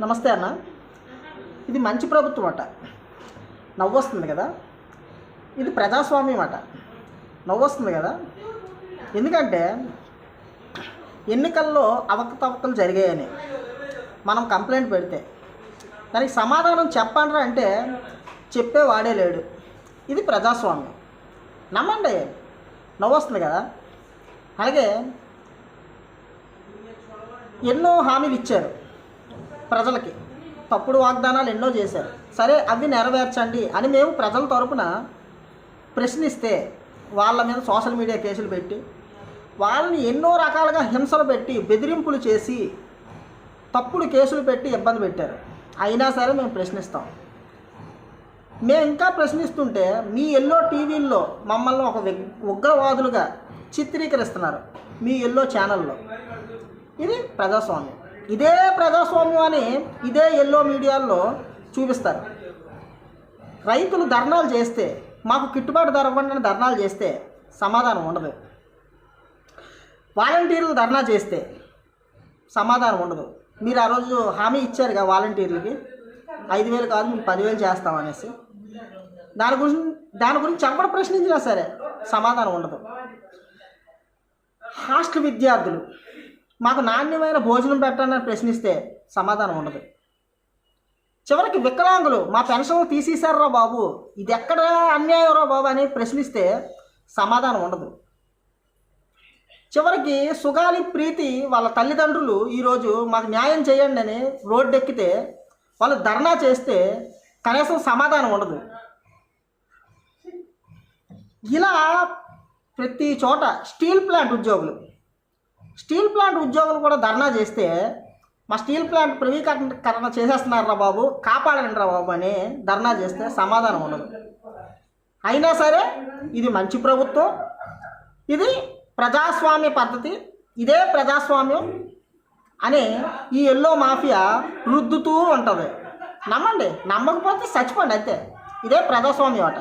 నమస్తే అన్న. ఇది మంచి ప్రభుత్వం అట. నవ్వు వస్తుంది కదా? ఇది ప్రజాస్వామ్యం అట. నవ్వు వస్తుంది కదా? ఎందుకంటే ఎన్నికల్లో అవకతవకలు జరిగాయని మనం కంప్లైంట్ పెడితే. దానికి సమాధానం చెప్పండి అంటే చెప్పేవాడే లేడు. ఇది ప్రజాస్వామ్యం. నమ్మండి. నవ్వు వస్తుంది కదా? అలాగే ఎన్నో హామీలు ఇచ్చారు. ప్రజలకి. తప్పుడు వాగ్దానాలు ఎన్నో చేశారు. సరే అవి నెరవేర్చండి అని మేము ప్రజల తరపున ప్రశ్నిస్తే వాళ్ళ మీద సోషల్ మీడియా కేసులు పెట్టి వాళ్ళని ఎన్నో రకాలుగా హింసలు పెట్టి బెదిరింపులు చేసి తప్పుడు కేసులు పెట్టి ఇబ్బంది పెట్టారు. అయినా సరే మేము ప్రశ్నిస్తాం. మేము ఇంకా ప్రశ్నిస్తుంటే మీ ఎల్లో టీవీల్లో మమ్మల్ని ఒక ఉగ్రవాదులుగా చిత్రీకరిస్తున్నారు మీ ఎల్లో ఛానల్లో. ఇది ప్రజాస్వామ్యం. ఇదే ప్రజాస్వామ్యం అని ఇదే ఎల్లో మీడియాల్లో చూపిస్తారు. రైతులు ధర్నాలు చేస్తే మాకు గిట్టుబాటు ధర ఇవ్వండి అని ధర్నాలు చేస్తే సమాధానం ఉండదు. వాలంటీర్లు ధర్నా చేస్తే సమాధానం ఉండదు. మీరు ఆ రోజు హామీ ఇచ్చారుగా వాలంటీర్లకి ఐదు వేలు కాదు మీకు పదివేలు చేస్తాం అనేసి. దాని గురించి దాని గురించి చెప్పడం ప్రశ్నించినా సరే సమాధానం ఉండదు. హాస్టల్ విద్యార్థులు మాకు నాణ్యమైన భోజనం పెట్టాలని ప్రశ్నిస్తే సమాధానం ఉండదు. చివరికి వికలాంగులు మా పెన్షన్ తీసేశారా బాబు ఇది ఎక్కడ అన్యాయం రా బాబు అని ప్రశ్నిస్తే సమాధానం ఉండదు. చివరికి సుగాలి ప్రీతి వాళ్ళ తల్లిదండ్రులు ఈరోజు మాకు న్యాయం చేయండి అని రోడ్డు ఎక్కితే వాళ్ళు ధర్నా చేస్తే కనీసం సమాధానం ఉండదు. ఇలా ప్రతి చోట స్టీల్ ప్లాంట్ ఉద్యోగులు స్టీల్ ప్లాంట్ ఉద్యోగులు కూడా ధర్నా చేస్తే మా స్టీల్ ప్లాంట్ ప్రవీకరణ చేసేస్తున్నారా బాబు కాపాడండి రా బాబు అని ధర్నా చేస్తే సమాధానం ఉండదు. అయినా సరే ఇది మంచి ప్రభుత్వం ఇది ప్రజాస్వామ్య పద్ధతి ఇదే ప్రజాస్వామ్యం అని ఈ ఎల్లో మాఫియా రుద్దుతూ ఉంటుంది. నమ్మండి నమ్మకపోతే చచ్చిపోండి అంతే. ఇదే ప్రజాస్వామ్యం అట